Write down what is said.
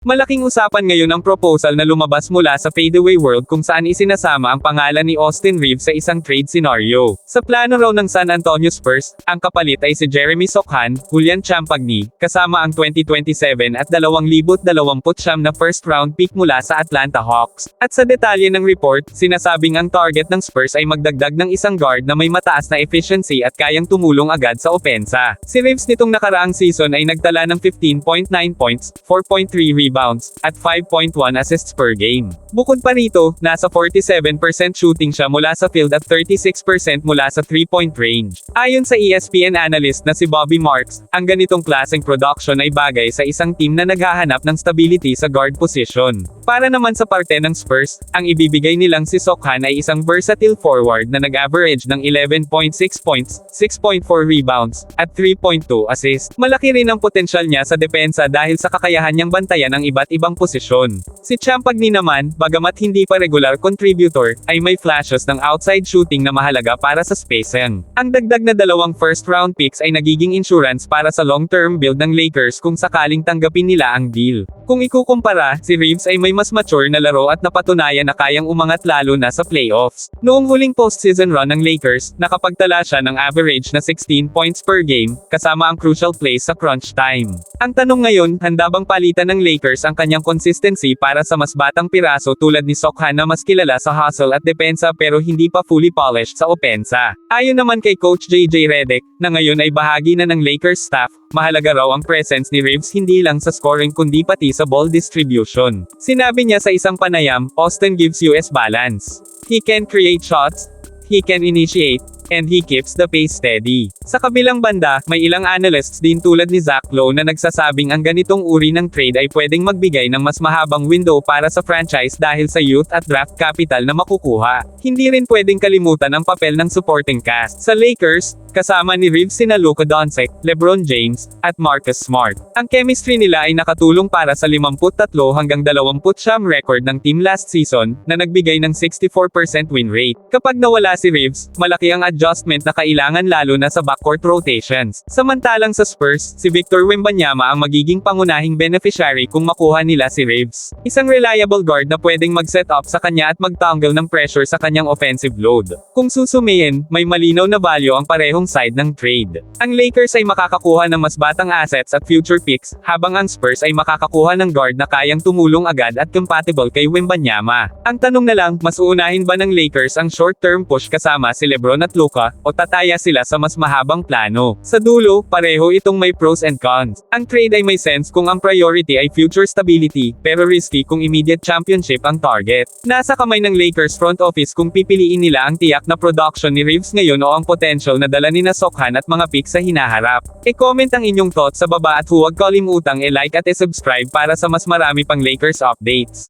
Malaking usapan ngayon ang proposal na lumabas mula sa Fadeaway World kung saan isinasama ang pangalan ni Austin Reeves sa isang trade scenario. Sa plano raw ng San Antonio Spurs, ang kapalit ay si Jeremy Sochan, Julian Champagny, kasama ang 2027 at 2029 na first round pick mula sa Atlanta Hawks. At sa detalye ng report, sinasabing ang target ng Spurs ay magdagdag ng isang guard na may mataas na efficiency at kayang tumulong agad sa opensa. Si Reeves nitong nakaraang season ay nagtala ng 15.9 points, 4.3 rebounds, at 5.1 assists per game. Bukod pa rito, nasa 47% shooting siya mula sa field at 36% mula sa 3-point range. Ayon sa ESPN analyst na si Bobby Marks, ang ganitong klaseng production ay bagay sa isang team na naghahanap ng stability sa guard position. Para naman sa parte ng Spurs, ang ibibigay nilang si Sokhan ay isang versatile forward na nag-average ng 11.6 points, 6.4 rebounds, at 3.2 assists. Malaki rin ang potensyal niya sa depensa dahil sa kakayahan niyang bantayan ang iba't ibang posisyon. Si Champagny naman, bagamat hindi pa regular contributor, ay may flashes ng outside shooting na mahalaga para sa spacing. Ang dagdag na dalawang first round picks ay nagiging insurance para sa long-term build ng Lakers kung sakaling tanggapin nila ang deal. Kung ikukumpara, si Reeves ay may mas mature na laro at napatunayan na kayang umangat lalo na sa playoffs. Noong huling postseason run ng Lakers, nakapagtala siya ng average na 16 points per game, kasama ang crucial plays sa crunch time. Ang tanong ngayon, handa bang palitan ng Lakers ang kanyang consistency para sa mas batang piraso tulad ni Sokhan na mas kilala sa hustle at depensa pero hindi pa fully polished sa opensa. Ayon naman kay Coach JJ Redick, na ngayon ay bahagi na ng Lakers staff, mahalaga raw ang presence ni Reeves hindi lang sa scoring kundi pati sa ball distribution. Sinabi niya sa isang panayam, Austin gives you S balance. He can create shots, he can initiate, and he keeps the pace steady. Sa kabilang banda, may ilang analysts din tulad ni Zach Lowe na nagsasabing ang ganitong uri ng trade ay pwedeng magbigay ng mas mahabang window para sa franchise dahil sa youth at draft capital na makukuha. Hindi rin pwedeng kalimutan ang papel ng supporting cast. Sa Lakers, kasama ni Reeves sina Luka Doncic, LeBron James, at Marcus Smart. Ang chemistry nila ay nakatulong para sa 53 hanggang 29 record ng team last season, na nagbigay ng 64% win rate. Kapag nawala si Reeves, malaki ang adjustment na kailangan lalo na sa backcourt rotations. Samantalang sa Spurs, si Victor Wembanyama ang magiging pangunahing beneficiary kung makuha nila si Reeves. Isang reliable guard na pwedeng mag-set up sa kanya at mag-tangle ng pressure sa kanyang offensive load. Kung susumayin, may malinaw na value ang parehong side ng trade. Ang Lakers ay makakakuha ng mas batang assets at future picks, habang ang Spurs ay makakakuha ng guard na kayang tumulong agad at compatible kay Wembanyama. Ang tanong na lang, mas uunahin ba ng Lakers ang short-term push kasama si Lebron at Luka, o tataya sila sa mas mahabang plano? Sa dulo, pareho itong may pros and cons. Ang trade ay may sense kung ang priority ay future stability, pero risky kung immediate championship ang target. Nasa kamay ng Lakers front office kung pipiliin nila ang tiyak na production ni Reeves ngayon o ang potential na dala ni Sokhan at mga pick sa hinaharap. E-comment ang inyong thoughts sa baba at huwag kalimutang e-like at e-subscribe para sa mas marami pang Lakers updates.